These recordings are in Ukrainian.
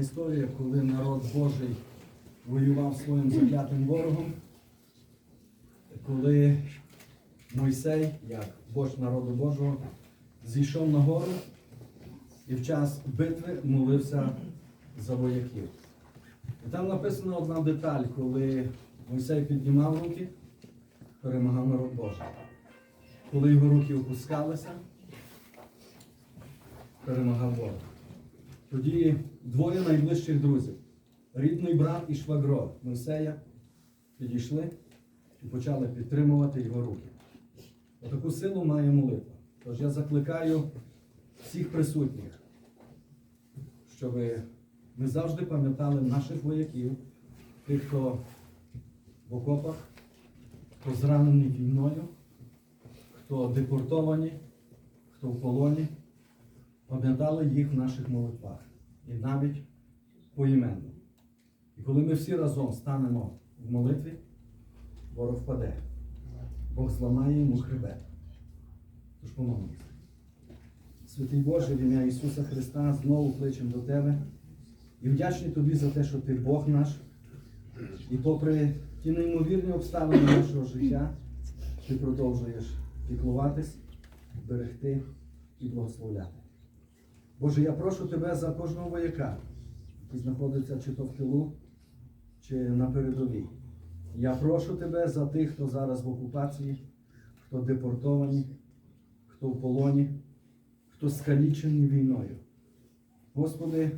історія, коли народ Божий воював своїм заклятим ворогом, коли Мойсей, як вождь народу Божого, зійшов на гору і в час битви молився за вояків. І там написана одна деталь, коли Мойсей піднімав руки, перемагав народ Божий. Коли його руки опускалися, перемагав ворог. Тоді двоє найближчих друзів, рідний брат і швагро Мойсея, підійшли і почали підтримувати його руки. Таку силу має молитва. Тож я закликаю всіх присутніх, щоб ми завжди пам'ятали наших вояків, тих, хто в окопах, хто зранений війною, хто депортовані, хто в полоні пам'ятали їх в наших молитвах і навіть поіменно. І коли ми всі разом станемо в молитві, ворог впаде. Бог зламає йому хребет. Тож помолимося. Святий Боже, в ім'я Ісуса Христа, знову кличемо до Тебе і вдячні Тобі за те, що Ти Бог наш. І попри ті неймовірні обставини нашого життя, Ти продовжуєш піклуватись, берегти і благословляти. Боже, я прошу Тебе за кожного вояка, який знаходиться чи то в тилу, чи на передовій. Я прошу Тебе за тих, хто зараз в окупації, хто депортовані, хто в полоні, хто скалічений війною. Господи,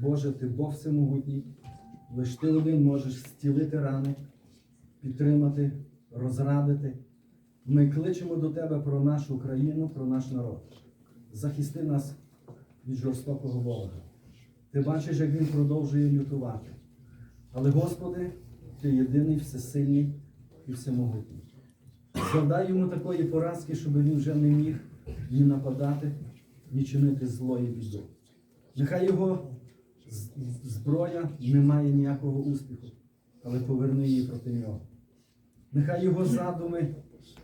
Боже, Ти Бог всемогутній, лиш Ти один можеш зцілити рани, підтримати, розрадити. Ми кличемо до Тебе про нашу країну, про наш народ. Захисти нас від жорстокого ворога. Ти бачиш, як він продовжує лютувати. Але, Господи, Ти єдиний, всесильний і всемогутній. Завдай йому такої поразки, щоб він вже не міг ні нападати, ні чинити злої біду. Нехай його зброя не має ніякого успіху, але поверни її проти нього. Нехай його задуми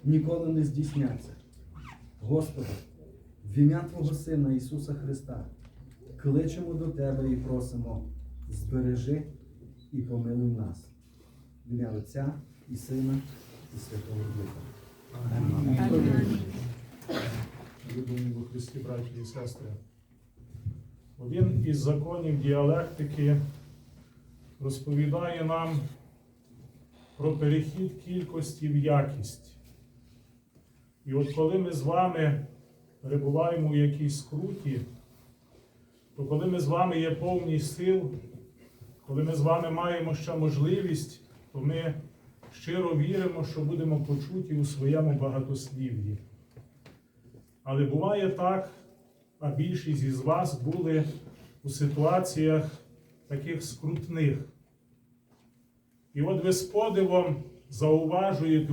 ніколи не здійсняться. Господи, в ім'я Твого Сина Ісуса Христа кличемо до Тебе і просимо, збережи і помилуй нас. В ім'я Отця і Сина і Святого Духа. Любені у Христі, браті і сестри. Один із законів діалектики розповідає нам про перехід кількості в якість. І от коли ми з вами перебуваємо у якійсь скруті, то коли ми з вами є повні сил, коли ми з вами маємо ще можливість, то ми щиро віримо, що будемо почуті у своєму багатослів'ї. Але буває так, а більшість із вас були у ситуаціях таких скрутних. І от ви з подивом зауважуєте